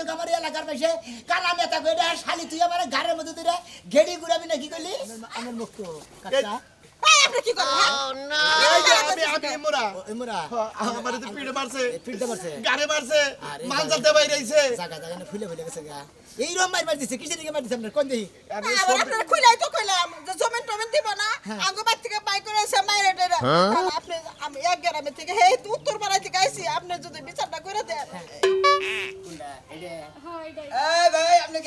লোক আমার এলাকার পাশে। কানা নেতা কইরা শালি তুই আমার ঘরের মধ্যে তুই ঘেড়ি ঘুরাবি না কি কইলি? আমার মুখ কাকা এই, কি করেন হ্যাঁ? এই যে আমি আমি মোরা এমরা আমার তো পিড়ে মারছে। ফিরতে পারছে গাড়ি মারছে। আরে মানজাতে বাইরে আইছে। জায়গা জায়গা না ফুলে ফুলে গেছে গা। এই রম মার মার দিছে কিসের দিকে মার দিছে আপনার? কোন দেহি? আমি আবার খুইলাই তো কইলাম যে জমিন টমেন দিব না। হ্যাঁ। আঙ্গ বাড়ি থেকে বাই করে এসে মাইরে টেরে আপনি আমি এক গ্রামে থেকে হে উত্তর পাড়া থেকে আইছি আপনি যদি বিচারটা করে দেন। হ্যাঁ। আপনি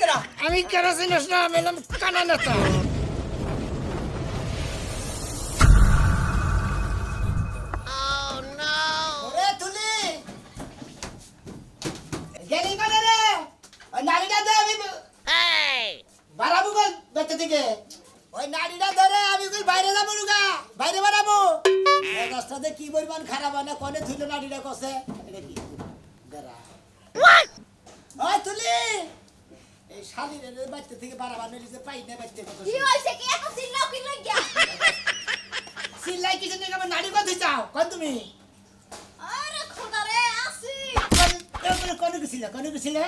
কেন আমি কেরাসিনস না মেলাম কানা নেতা। আমি বাড়াবো কোন বেতে দিকে। ওই নারীটা ধরে আমি বাইরে যাব বাইরে বাড়াবো। রাস্তাতে কি পরিমাণ খারাপ হয় না? কোনে থুইলো নারীটা কসে এটা কি? ওই তুলি! এই শালির বাচ্চা থেকে বাড়াবার নিয়ে পাই না বাচ্চা কত কি হইছে কি? এত চিল্লাও কি লাগিয়া? সিলাই কিছু নেই আমার নারী কথা চাও কোন তুমি? আরে খোদা রে আসি। কোন গেছিলে কোন গেছিলে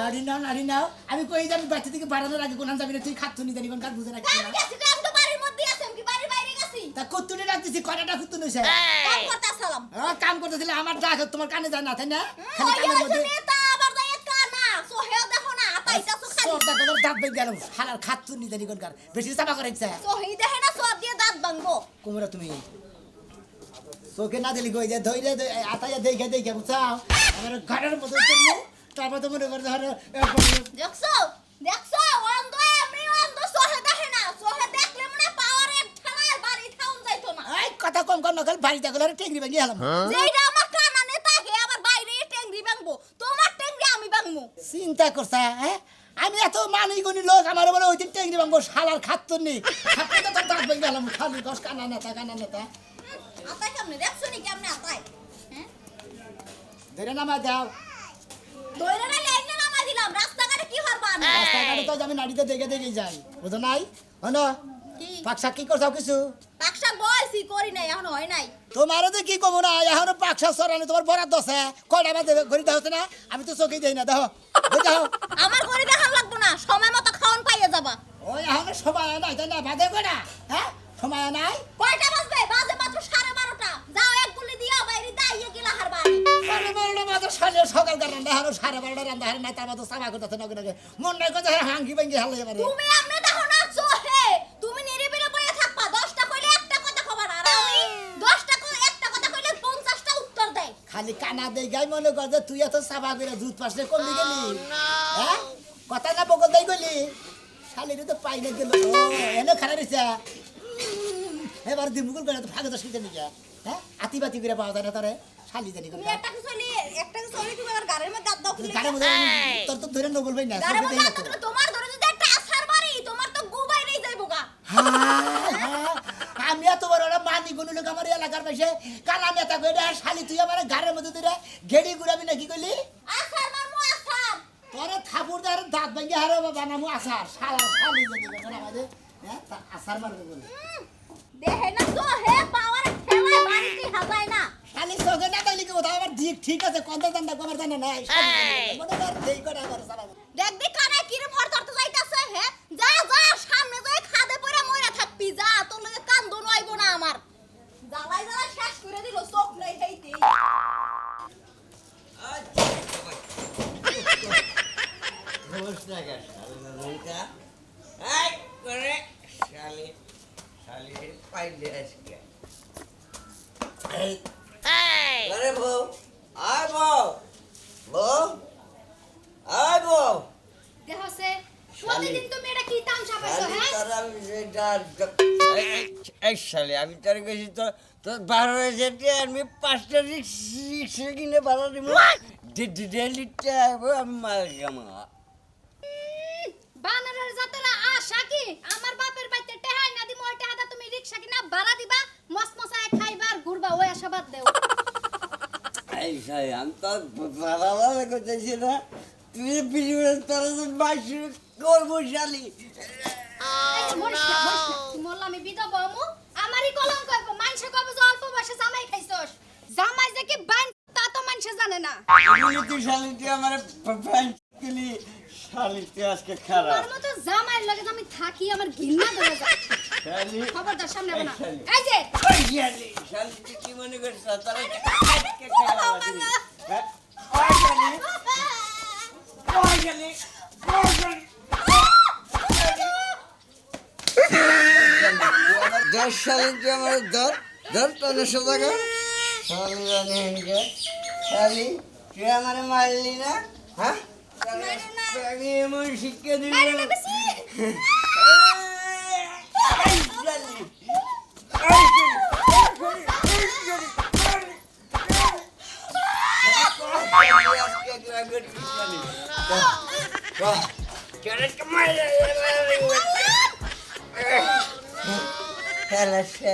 নারী নাও নাও। আমি কই যাবি বাচ্চা থেকে বাড়ানোর আগে কোন যাবি না তুই খাচ্ছ নি জানি কোন কাজ বুঝে রাখছি না গেছি তো আমি তো বাড়ির মধ্যে আছি আমি কি বাড়ির বাইরে গেছি তা কুত্তুনি রাখতেছি কয়টা কুত্তু নইছে? কাম করতে আসলাম আমার কাম করতেছিলে আমার ডাক তোমার কানে যায় না তাই না? খালি কানের হইছে মধ্যে নেতা আবার যাই কানা সোহেও দেখো না আতাইতাছো খালি। সরটা কলর দাঁত বেগ গেল। হালার খাচ্ছ নি জানি কোন বেশি চাপা করে ইচ্ছা সোহি দেখে না সব দিয়ে দাঁত ভাঙবো। কুমড়া তুমি চোখে না দিলি কই যে ধইরে আতাইয়া দেখে দেখে বুঝাও আমার ঘরের মতো তারপর তো মনে করে ধরো দেখছ অন্ধ এমনি অন্ধ সোহে দেখে না সোহে দেখলে মনে পাওয়ারে ঠেলায় বাড়ি ঠাউন যাইতো না কম কর নকল বাড়িতে গেলে টেংরি ভেঙে গেলাম যেইটা আমার কানা নেতা হে আবার বাইরে টেংরি ভাঙবো। তোমার টেংরি আমি ভাঙবো। চিন্তা করছা হ্যাঁ? আমি এত মানি গুনি লোক আমার বলে ওই দিন টেংরি ভাঙবো শালার খাত্তর নেই খাত্তর তো তোর দাঁত ভেঙে গেলাম খালি কস কানা নেতা কানা নেতা। আতাই কেমনে? দেখছ নি কেমনে আতাই? হ্যাঁ? ধরে নামা দাও। দইরা না লাইনে নামাই দিলাম। রাস্তাঘাটে কি হরবা আমি রাস্তাঘাটে তো আমি নাড়িতে দেখে দেখে যাই। বুঝো নাই? হন কি? পাকশাক কি করছাও কিছু? পাকশা করি নাই? এখন হয় নাই। তোমারও তো কি কমো না? এখন পাকশাক সরানি তোমার বরাদ দশে কয়টা বাজে ঘড়ি দাও না? আমি তো চোখেই দেই না দেখো। আমার করে দেখান লাগবো না সময় মতো খাওয়ান পাইয়ে যাবা। ওই এখন সময় নাই তাই না? বাজে কয়টা? হ্যাঁ? সময় নাই? কয়টা বাজবে? বাজে মাত্র সাড়ে বারোটা। যাও এক গুলি দিয়া বাইরে দাইয়ে গেলা হারবা। সাড়ে বারোটা মাত্র সাড়ে সকাল কার রান্না? হারো সাড়ে বারোটা রান্না হারে নাই তার মতো সাবা করতেছে নগে নগে। মন নাই কথা হাঙ্গি ভাঙ্গি হালে তুমি আমনে দেখো না চোহে তুমি নিরিবিলি বইয়া থাকবা দশটা কইলে একটা কথা খবর আর আমি দশটা কই একটা কথা কইলে পঞ্চাশটা উত্তর খালি কানা দেই গাই মনে কর যে তুই এত সাবা করে দুধ পাশে কমলি গেলি? হ্যাঁ? কথা না বকল দেই গলি শালিরে তো পাই না গেল। ও এনে খারাপ হইছে এবার দিমুকুল করে তো ভাগে তো শিখে নিয়ে হ্যাঁ? আতি বাতি করে পাওয়া যায় না তারে। শালি জানি করে একটা চলি একটা চলি তুমি আমার গাড়ির মধ্যে দাঁত দাও খুলে মধ্যে তোর তো ধরে নবল ভাই না গাড়ির না। তোমার ধরে যদি একটা আছাড় বাড়ি তোমার তো গু বাইরেই যাইবো গা হ্যাঁ, হ্যাঁ। আমি এত গুনি লোক আমার এলাকার পাশে। কানা নেতা কইরা শালি তুই আমার গাড়ির মধ্যে তুই গেড়ি ঘুরাবি না কি কইলি তোরে থাপুর দার দাঁত ভেঙে হারো বানামু আসার। শালা শালি যদি করে আমাদের হ্যাঁ? আসার মারবে বলে। দেহে না তো হে পাওয়ার ঠেলায় বাড়িতে হাজায় না। শালি চোখে না দেখলি কি কোথাও আমার দিক ঠিক আছে কত জানতা কমার জানা নাই। জানে। মনে কর দেই করে আমার সারা দেখ দি কানে কিরে ভর ধরতে যাইতাছে হে? যা যা সামনে যাই খাদে পড়ে মইরা থাকবি। যা তোর লগে কান দোন আইব না আমার। জ্বালাই জ্বালাই শেষ করে দিল চোখ নাই এই। আরে বউ আয় বউ বউ আয় বউ দেহছে প্রতিদিন তুমি এটা কি তামসা পাইছো হ্যাঁ? আমি সেটা এই, এই, এই শালি আমি তোর গেছি তো তোর বারো যেতে আমি পাঁচটা রিক্সা কিনে ভাড়া দিব। ডেলিটা আমি মাল কামা বানরের জাতেরা আশা কি? আমার বাপের বাড়িতে টেহাই না দিমু ওই টেহাটা তুমি রিকশা কিনা ভাড়া দিবা মস মশায় খাইবা আর ঘুরবা ওই আশা বাদ দেও। এই সাই আমি তো ভাড়া করতেছি না। তুই পৃথিবীর তোর বাইশ তরমুজ শালি। oh, আমি বিধবা আমু আমারই কলম করব মানুষে কবে অল্প বয়সে জামাই খাইছস? জামাই যে কি বান তা তো মানুষে জানে না। তুই শালি তুই আমার বান কিলি শালি তুই আজকে খারাপ। তোমার মতো জামাই লাগে আমি থাকি আমার ঘৃণা ধরে যায়। শালি খবরদার সামনে আবে না। এই যে। শালি শালি তুই কি মনে করছিস তারা আজকে খারাপ হ্যাঁ? ওই শালি? ওই শালি? দশ সালে তুই আমার ধর টানে সোজা কর শালি তুই আমার মারলি না হ্যাঁ এমন শিক্ষা দিবি মারি না বেশি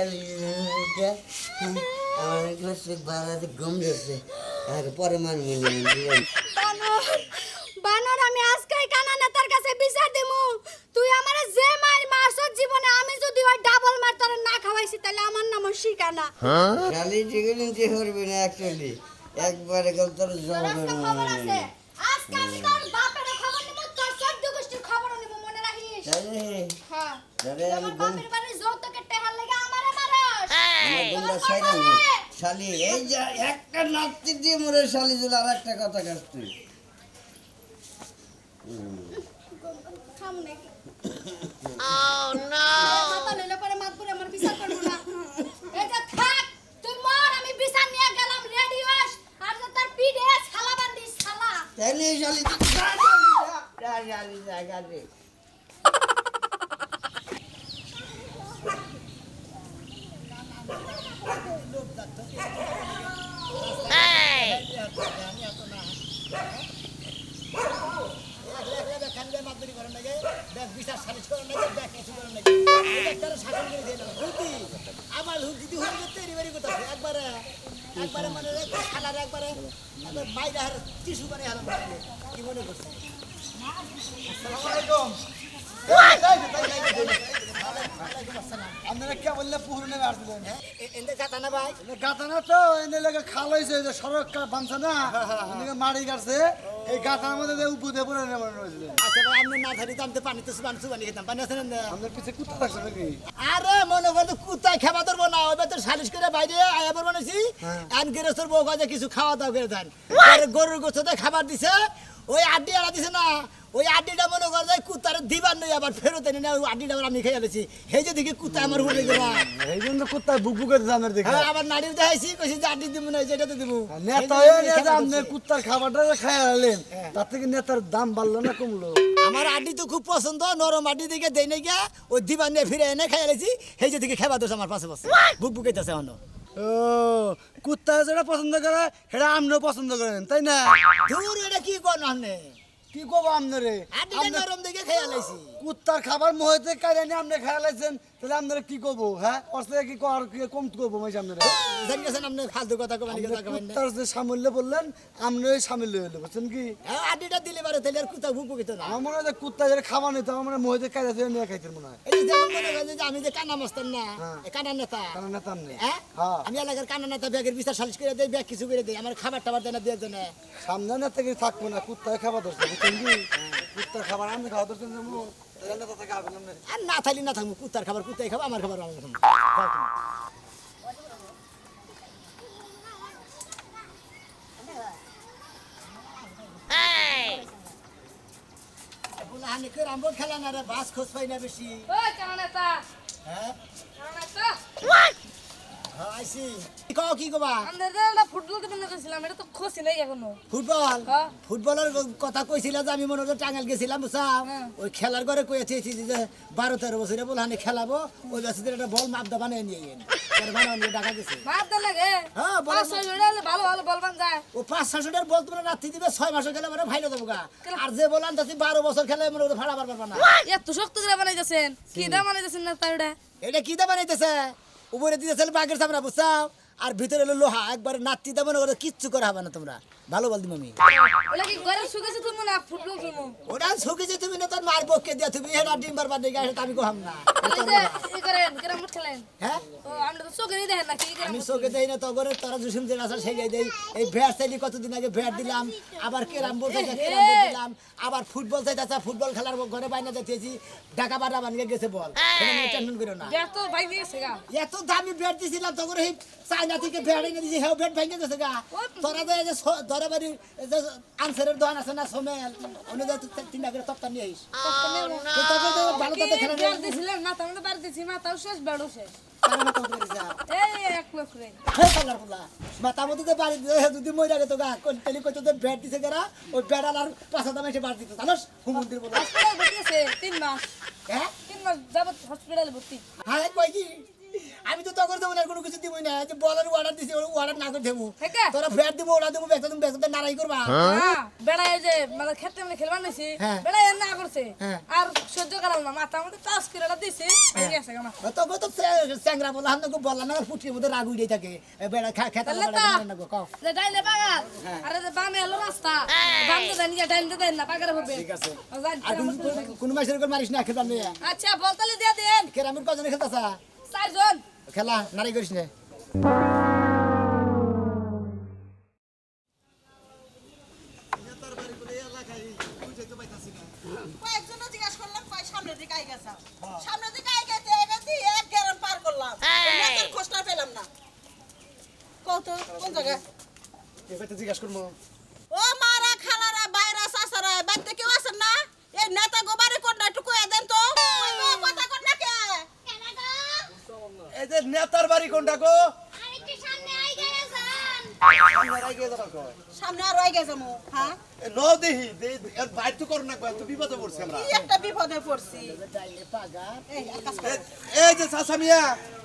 আমার ক্লাসে বাড়াতে ঘুম যাচ্ছে আর পরে মানবি বানর বানর আমি আজকেই কানা নেতার কাছে বিচার দিমু। তুই আমার যে মার মারছস জীবনে আমি যদি ওই ডাবল মার তোর না খাওয়াইছি তাহলে আমার নাম শিকানা খালি চিকেন যে করবি না অ্যাকচুয়ালি একবারে গেল তোর আজকে আমি বাপের শালি এই যে একটা নাচতে দিয়ে মরে শালি দিল আর একটা কথা কাজ তুই লইলে পরে মাত পুরে আমার বিচার করব না এই যে থাক তুই মর আমি বিচার নিয়ে গেলাম রেডি হস আর যে তোর পিঠে ছালা বান্ধিস ছালা তাহলে এই শালি তুই যা শালি যা যা শালি যা গাছে আমার হুকি হুকি তৈরি বাড়ি করতে একবারে একবারে মানে খালার একবারে বাইরে হার টিসু বানিয়ে হারাম কি মনে করছে আপনারা কে বললে আসবেন এনে কাটা না ভাই? গাতানা তো এনে লেগে খাল হয়েছে যে সড়ক বানছে না এদিকে মারি কাটছে এই গাতার মধ্যে যে পড়ে নেমে রয়েছে। আচ্ছা ভাই আপনি না ধরি তো আমি তো পানি সুবান সুবানি খেতাম। পানি আছে না আমাদের পিছে কুত্তা থাকছে নাকি? আরে মনে করতো কুত্তায় খাওয়া ধরবো না ওইবার তো সালিশ করে বাইরে আয়া গেরস্তর বউ কাজে কিছু খাওয়া দাওয়া করে দেন। গরুর গোস্ততে খাবার দিছে ওই আড্ডি আড়া দিছে না। ওই আড্ডিটা মনে করে যায় কুত্তার দিবার নেই আবার ফেরত এনে না ওই আড্ডিটা আমি খেয়ে ফেলেছি। সেই যে দেখি কুত্তা আমার বলে গেল। এই জন্য বুক বুকে জানের দেখে হ্যাঁ আবার নাড়ির দেখাইছি কইছি যে আড্ডি দিব না যেটাতে দিব নেতা হয়ে আপনি কুত্তার খাবারটা যে খাই আলেন তার থেকে নেতার দাম বাড়লো না কমলো? আমার আড্ডি তো খুব পছন্দ নরম আড্ডি দিকে দেই নাই গা ওই দিবার নিয়ে ফিরে এনে খাই ফেলেছি সেই যে দেখি খাবার দোষ আমার পাশে বসে। বুক বুকাইতেছে অন্য ও কুত্তা যেটা পছন্দ করে সেটা আপনিও পছন্দ করেন তাই না? দূর এটা কি কোন আপনি? কি কব আপনারে আড্ডিটা নরম দেখে খেয়াল ফেলাইছি কুত্তার খাবার মহিতে কাইরে নিয়ে আপনি খাই লাইছেন তাহলে আপনারা কি করব হ্যাঁ? ওর থেকে কি কর কম করব মাইছে আপনারা জানি আপনি ফালতু কথা কবেন আপনি না। কুত্তার যে সামিল্য বললেন আপনি ওই সামিল্য হইলে বুঝছেন কি? হ্যাঁ, দিলে পারে তাহলে আর বুক বুকিত না। আমার মনে হয় কুত্তা যেটা খাবার নিত আমার মনে হয় মহিতে কাইরে থেকে নিয়ে খাইতেন মনে হয়। এই যে যেমন মনে করেন যে আমি যে কানা মাস্তান না হ্যাঁ। কানা নেতা। কারণ নেতার নেই হ্যাঁ? হ্যাঁ। আমি এলাকার কানা নেতা ব্যাগের বিচার সালিশ করে দেই ব্যাগ কিছু করে দেই আমার খাবার টাবার দেয় না দিয়ে দেয় না সামনে নেতা কি থাকব না কুত্তায় খাবার বুঝছেন কি? কুত্তার খাবার আমি খাওয়া ধরছেন আর না থাকলে না থাকব কুত্তার খাবার কুত্তাই খাব আমার খাবার আমার খাব খেলা না রে বাস খোঁজ পাই না বেশি হ্যাঁ কানাটা আইসি কি কও কি কবা? আমাদের ফুটবল কেমন করেছিলাম এটা তো খসি নাই এখনও। ফুটবল। ফুটবলের কথা কইছিল যে আমি মনে করি টাঙ্গাল গেছিলাম বুঝছাও। ওই খেলার ঘরে কইয়াছি যে বারো তেরো বছরে বলে হানি খেলাবো ওই বাচ্চাদের একটা বল মাপদা বানিয়ে নিয়ে নিয়ে মাপ লাগে? হ্যাঁ, দিবে খেলে মানে ভাইলো দেবো গা। আর যে বলান তুমি বারো বছর খেলে মনে ভাড়া পারবা না। এত শক্ত করে বানাইতেছেন। কি দা বানাইতেছেন না এটা কি দা বানাইতেছে? উপরে দিতে চাইলে বাঘের সামনে বুঝছাও আর ভিতরে হলো লোহা একবার নাতি দেবো না কিচ্ছু করে হবে না তোমরা ভালো বল দিম আমি ওটা শুকেছে তুমি না তোর মার পক্ষে দিয়া তুমি ডিম্বার ডিম বারবার আসে আমি কোহাম না হ্যাঁ না আমি চোখে দেই না তগরে তোরা জুসুম যে রাসা সেগে দেই। এই ব্যাট চাইলি কতদিন আগে ব্যাট দিলাম আবার কেরাম বোর্ড চাইতে কেরাম বোর্ড দিলাম আবার ফুটবল চাইতে ফুটবল খেলার ঘরে বাইনা যাইতেছি ঢাকা বাটা বানিয়ে গেছে বল। টেনশন করো না। এত দামি ব্যাট দিছিলাম তখন এই চাইনা থেকে ব্যাট এনে দিছি হেও ব্যাট ভেঙে গেছে গা। তোরা যে স- ধরে বাড়ি যে আনসারের দোকান আছে না সোমেল অন্য যে তিন টাকা তপ্তা নিয়ে আইস। ভালো কথা খেলা দিছিলেন? মাথা মধ্যে বাড়ি দিছি মাথাও শেষ ব্যাটও শেষ। এই এক লোক রে। হে পাল্লার পোলা মাথা মধ্যে তো বাড়ি যদি মরে গেতো গা কোন তেলি কইতো তো ব্যাট দিছে গেরা ওই ব্যাট আর পাঁচা দামে এসে বাড়ি দিত জানোস? হুমন্দির বলে তিন মাস। হ্যাঁ? তিন মাস যাবত হসপিটালে ভর্তি। হ্যাঁ কই কি? আমি তো তখন দেবো না কোনো কিছু দিবই না। যে বলার অর্ডার দিছি অর্ডার না করে দেবো। তোরা ব্যাট দিব ওরা দেবো বেচা তুমি বেচাতে নারাই করবা। হ্যাঁ? বেড়ায় যে মানে খেতে মানে খেলবার নিছি হ্যাঁ। বেড়ায় না করছে। হ্যাঁ। আর সহ্য করাল না মাথা মধ্যে চাষ করে দিছে গা মাথা। তবে তো চ্যাংরা বলা হাম বললাম না ফুটির মধ্যে রাগ উঠে থাকে। বেড়া খেতে তাহলে তা যে ডাইনে বাগান আর যে বামে হলো রাস্তা বাম তো দেন ডাইন তো দেন না পাগারে হবে। ঠিক আছে। আর কোনো- কোনো মাসের করে মারিস না খেলবার নিয়ে। আচ্ছা বলতালি দিয়ে দেন। কেরামের কজনে খেলতেছা চারজন খেলা নারাই করিস না? জিজ্ঞাসা করলাম কয় সামনের দিকে আই গেছে সামনের দিকে আই গেছে আই গেছে এক গ্রাম পার করলাম নেতার খোঁজটা পেলাম না কত কোন জায়গায় জিজ্ঞাসা করব ও মারা খালারা বাইরা সাসারা বাড়িতে কেউ আছেন না এই নেতা গোবারে কোনটা একটু কয়ে দেন তো ওই মেয়ে কথা কোন না কে এই যে নেতার বাড়ি কোনটা গো সামনে আর রয়ে গেছে মু হ্যাঁ? ন দেহি এর বাইর তো করো না এত বিপদে পড়ছে আমরা। কি একটা বিপদে পড়ছি? এই এক কাজ করো। এ- এই যে চাচামিয়া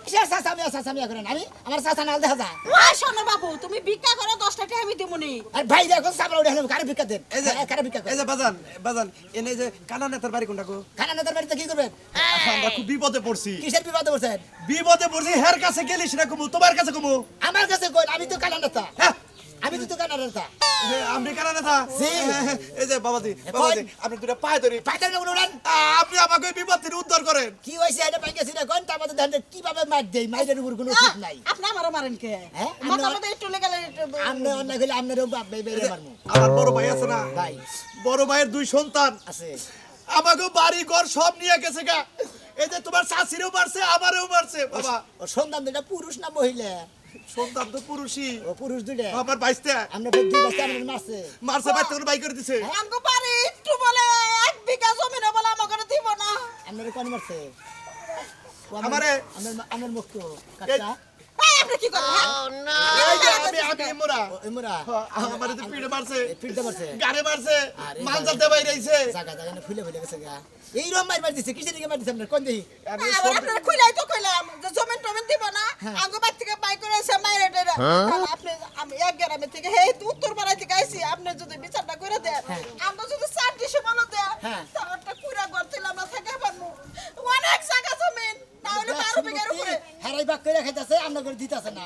কিসের সাসামিয়া সাসামিয়া করেন আমি আমার সাসা নাল দেখা যায় ওই শোনো বাবু তুমি ভিক্ষা করো দশটা টাকা আমি দিমুনি আর ভাই দেখো সাবলা উঠে কারে ভিক্ষা দেন? এই যে কারে ভিক্ষা এই যে বাজান বাজান এনে যে কানা নেতার বাড়ি কোনটা গো? খানা নেতার বাড়িতে কি করবেন? আমরা খুব বিপদে পড়ছি। কিসের বিবাদে বলছেন বিপদে পড়ছি হের কাছে গেলিস না কুমু তোমার কাছে কুমু। আমার কাছে কই আমি তো কানা নেতা আমি তো তো নেতা আপনি কানা নেতা এই যে বাবাজি বাবাজি আপনি দুটা পায়ে ধরি। পাইতেন না উড়ান? আপনি আমাকে বিপদ থেকে উদ্ধার করেন। কি হয়েছে? এটা পাই গেছি না কোন তার ধান কীভাবে মার দেই? মাইরের উপর কোনো ঠিক নাই। আপনি আমারও মারেন কে? মাথা মধ্যে একটু লেগে একটু- আমনে অন্য গেলে আপনারও বাপ বেই বেই মারমু। আমার বড় ভাই আছে না? ভাই। বড় ভাইয়ের দুই সন্তান। আছে। আমাকে বাড়ি ঘর সব নিয়ে গেছে গা। এই যে তোমার শাশুড়িও মারছে আমারও মারছে বাবা। সন্তান দুটা পুরুষ না মহিলা। সন্তান তো পুরুষই। ও পুরুষ দুটা আমার বাইসতে। আমরা ফের দুই বাইসতে আমরা মারছে। মারছে বাইতে করে বাই করে দিছে। আমগো বাড়ি একটু বলে এক বিঘা জমিনে বলে আমাকে দিব না। আমরা কোন মারছে। আমারে- আমার আমার মুখ তো কি হ্যাঁ? এই আমি আমি মোরা ও এমরা। তো পিড়ে মারছে। ফিরতে পারছে গাড়ি মারছে। আরে মানজাতে বাইরে আইছে। জায়গা জায়গা না ফুলে ফুলে গেছে গা। এই রম মার মার দিছে কিসের দিকে কোন আবার আপনারা খুইলাই তো কইলাম যে জমিন টমিন দিব না হ্যাঁ। আমগো থেকে বাই করে এসে মাইরে টেরে আপনি আমি এক গ্রামে থেকে হে উত্তর পাড়ায় থেকে আইছি। আপনি যদি বিচারটা করে দেন আমরা যদি চার ডিশে বলো দেন হ্যাঁ। তাহলে একটা কুড়া ঘর ছিল আমরা থেকে পারব। অনেক জায়গা জমিন। তাহলে বারো বিঘার উপরে। হেরাই বাক করে খাইতেছে আমরা করে দিতেছে না।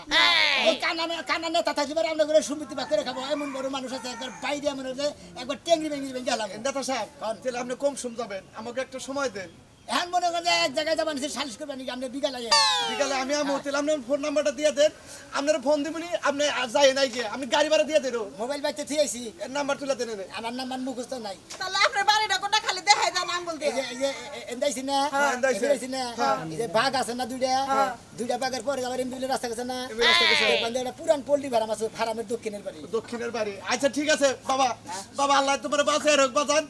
এই। কানানে কানানে তাতা দিবার আমরা করে সুমিতি বাক করে খাব? এমন বড় মানুষ আছে একবার বাইরে এমন হলে একবার টেংরি বেঙ্গি বেঙ্গি হলাম নেতা সাহেব তাহলে আপনি কম শুন যাবেন আমাকে একটা সময় দেন। এখন মনে করেন এক জায়গায় যাবেন সে সালিশ করবেন নাকি আপনি বিকালে বিকালে আমি আপনার ফোন নাম্বারটা দিয়ে দেন। আপনার ফোন দিবনি আপনি যাই নাই যে আমি গাড়ি ভাড়া দিয়ে দেবো। মোবাইল বাইতে নাম্বার তুলে দেন। আমার নাম্বার মুখস্থ নাই। তাহলে আপনার বাড়িটা কোনটা দেন আঙ্গুল এই দিয়ে এই যে এন্দাইছি না এন্দাইছে। না এই যে বাঘ আছে না দুইটা দুইটা বাঘের পরে আবার এমবি রাস্তা গেছে না একটা পুরান পোল্ট্রি ফার্ম আছে ফার্মের দক্ষিণের বাড়ি দক্ষিণের বাড়ি আচ্ছা ঠিক আছে বাবা বাবা আল্লাহ তোমার বাঁচায় রাখ বাজান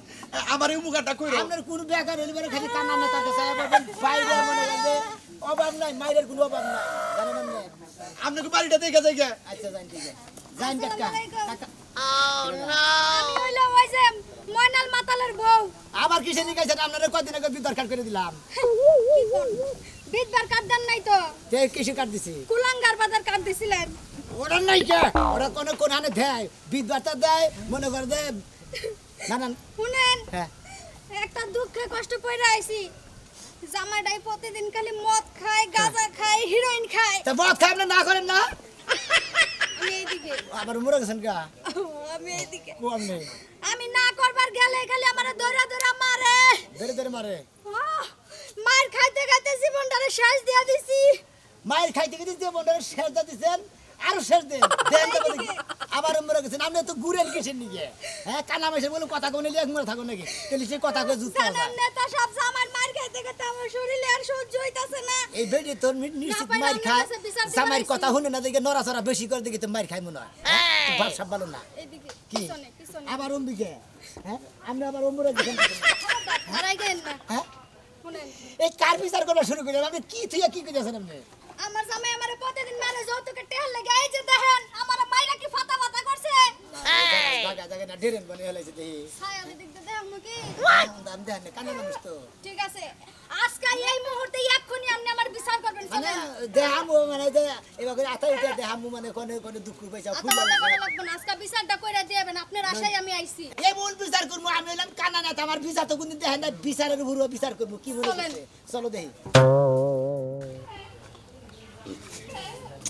আমার এই মুখাটা কইরো। আপনার কোন বেকার হইলে খালি কান্না না থাকে সাহেব বাইরে মনে করেন অভাব নাই মায়ের কোনো অভাব নাই। জানেন না আপনাকে বাড়িটা দেখে যাই আচ্ছা জান ঠিক আছে। জান কাকা আমি হইল ওই যে ময়নাল মাতালের বউ। আবার কিসে নিকাইছেন আপনারা কদিন আগে বিদ্যার কাট করে দিলাম। বিদবার কাট দেন নাই তো? যে কিসে কাট দিছি? কুলাঙ্গার বাজার কাট দিছিলেন। ওরা নাই কে? ওরা কোনো কোন হানে দেয় বিদ্যাটা দেয় মনে করে দে না না। শুনেন হ্যাঁ। একটা দুঃখে কষ্ট পড়ে আইছি। জামাইটাই প্রতিদিন খালি মদ খায় গাঁজা খায় হিরোইন খায়। তা মদ খাই আপনি না করেন না? আবার মরে গেছেন কা আমি এইদিকে। কো আমি আমি না করবার গেলে খালি আমার দৌড়া দৌড়া মারে। ধরে ধরে মারে? মার খাইতে খাইতে জীবনটা জীবনটারে শেষ দিয়া দিছি। মায়ের খাইতে গেছি জীবনটারে শেষ দিয়া দিতেছেন আরও শেষ দেন। দেন আবার মরে গেছেন। আপনি তো কিসের হ্যাঁ কানা মাসে বলে কথা কোনে লিয়ে মরে থাকুন নাকি? তাহলে সেই কথা কয়ে জুত পাওয়া নেতা সব জামার মার খাইতে আমার শরীরে আর সহ্য হইতাছে না। এই বেডি তোর নিশ্চিত মার খায় আইছি। কথা শুনে না দেখে নড়াচড়া বেশি করে দেখি তো মার খাই মনে হয় ভালো না। কি? আবার অম্বিকে হ্যাঁ আবার অম্বরে দেখেন হ্যাঁ? এই কার বিচার করা শুরু করলেন? আপনি কি থুইয়া কি করেছেন আপনি? আমার জামাই আমারে প্রতিদিন মারে যৌতুকে টেহার লাগে এই যে দেখেন আমার মাইরা কি ফাটা ফাটা করছে? জায়গা জায়গা না ডেরেন বনে হলাইছে দেখি। ছায়া দিক দিয়ে দেখুন দাম দেন কানে মানুষ তো। ঠিক আছে আজকে এই মুহূর্তে এক্ষুনি আপনি আমার বিচার করবেন মানে দেহামু মানে যে এবার আতা উঠে দেহামু মানে কোনে কোনে দুঃখ পয়সা ফুল লাগবে না আজকে বিচারটা কইরা দিবেন আপনার আশায় আমি আইছি। এমন বিচার করব আমি হলাম কানা না আমার বিচার তো কোনদিন দেখেন না বিচারের উপর বিচার করব কি মনে চলো দেখি আমার সব হয়ে গেল আর কি খামো আমার শিলা বন্ধু রে বানাইয়া বাইতে আয় বসি ওই যে আমরা পায়ের গোড়ায়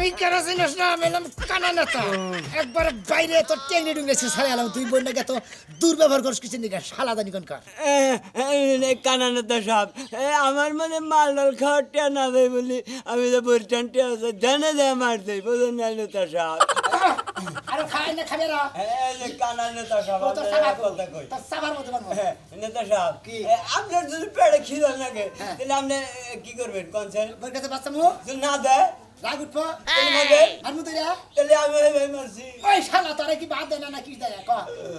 আমি কেন চিনিস না? আমি হলাম কানা নেতা একবার বাইরে তো টেংরি ডুংরে ছাড়ে এলাম তুই বোন নাকি এত দুর্ব্যবহার করিস কিছু দিকে সালাদা নিকন কর? কানানতা সাহেব আমার মানে মাল ডাল খাওয়ার টেন আছে বলি আমি তো পরিচান টেন আছে জানে দে মারতে বোঝেন না নেতা সাহেব আরে খাই না খাবে না। কানা নেতা সাহেব তোর সাবার কথা কই। তোর সাবার মতো বানবো নেতা সাহেব আপনার যদি পেটে খিদে লাগে তাহলে আপনি কি করবেন? বাচ্চা মু? না দেয় রাগ উঠবো আর মু তুই তাহলে আমি ভাই মারছি। ওই শালা তোরা কি বাদ দেয় না না কি দেয় ক।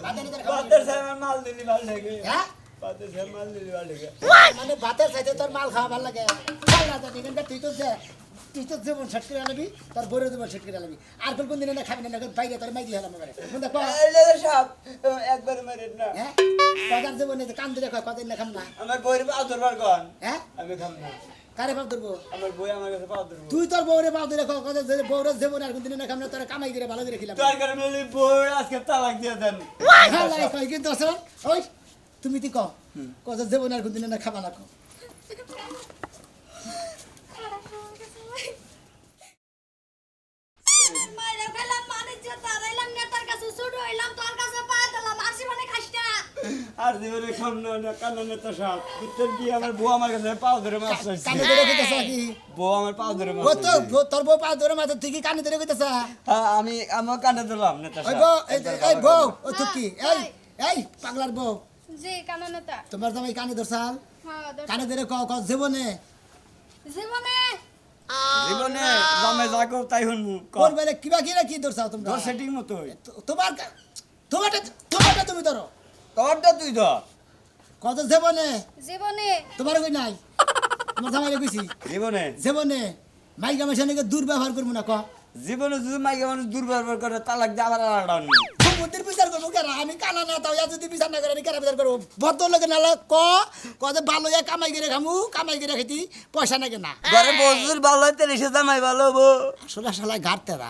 বাদ দেয় তোর খাবার সাহেব মাল দিলি ভালো লাগে। হ্যাঁ? বাতের সাহেব মাল দিলি ভালো লাগে। মানে ভাতের চাইতে তোর মাল খাওয়া ভালো লাগে। শালা জানি কিন্তু তুই তো যে তুই তো জীবন করে আনবি তোর বড় জীবন করে আনবি। আর কোন দিনে না খাবি না বাইরে তোর মাই দিয়ে হলাম এবারে। বুঝতে নেতা একবার মারেন না। হ্যাঁ? কদার জীবনে কান ধরে কয় কদিন না খাম না? আমার বইয়ের ধরবার হ্যাঁ? আমি খাম না। কারে ভাব ধরবো? আমার বই আমার কাছে পাও ধরবো। তুই তোর বউরে পাও ধরে ধরে বউরে জীবন আর কোন দিনে না খাম না তোর কামাই করে ভালো করে খিলাম। তার কারণে বলি বই আজকে তালাক দিয়ে দেন। হ্যাঁ লাই কয় কিন্তু আসলে? ওই তুমি তুই কও? কত জীবন আর কোন দিনে না খাবা না কও? মাইরা গেলাম মানে যে দাঁড়াইলাম নেতার কাছে ছুট হইলাম তোর কাছে পা দিলাম আসি মানে খাসটা আর জীবনে না কান্না নেতা আমার বউ আমার কাছে পাও ধরে মাছ কানে ধরে কইতেছ কি বউ আমার পাও ধরে মাছ তো তোর বউ পা ধরে মাথা তুই কি কানে ধরে কইতেছ? হ্যাঁ, আমি আমার কানে দিলাম নেতা ওই এই এই বউ ও তো কি? এই এই পাগলার বউ। জি কানা নেতা তোমার জামাই কানে ধরছাল হ্যাঁ কানে ধরে কও কও জীবনে? জীবনে? জীবনে জামে যা কর তাই কিবা কি। না কি ধরছাও তোমরা? ধর সেটিং মতো তোমার কা- তোমারটা তোমারটা তুমি ধরো। তোরটা তুই ধর। কত জীবনে? জীবনে। তোমার কই নাই? তোমার জামাই কইছি। জীবনে? জীবনে। মাইকা মেশানিকে দুর্ব্যবহার করব না ক? জীবনে যদি মাইকে মানুষ দুর্ব্যবহার করে তালাক দিয়ে আবার আলাদা। সমুদ্রের বিচার করব কেন? আমি কানা না তাও যদি বিচার না করে আমি কেন বিচার করব? ভদ্র লোকে না ক? ক যে ভালো ইয়া কামাই করে খামু কামাই করে খাইতি পয়সা নাকি না? ঘরে বসুর ভালো তাহলে সে জামাই ভালো হব। আসলে আসলে ঘাটতে না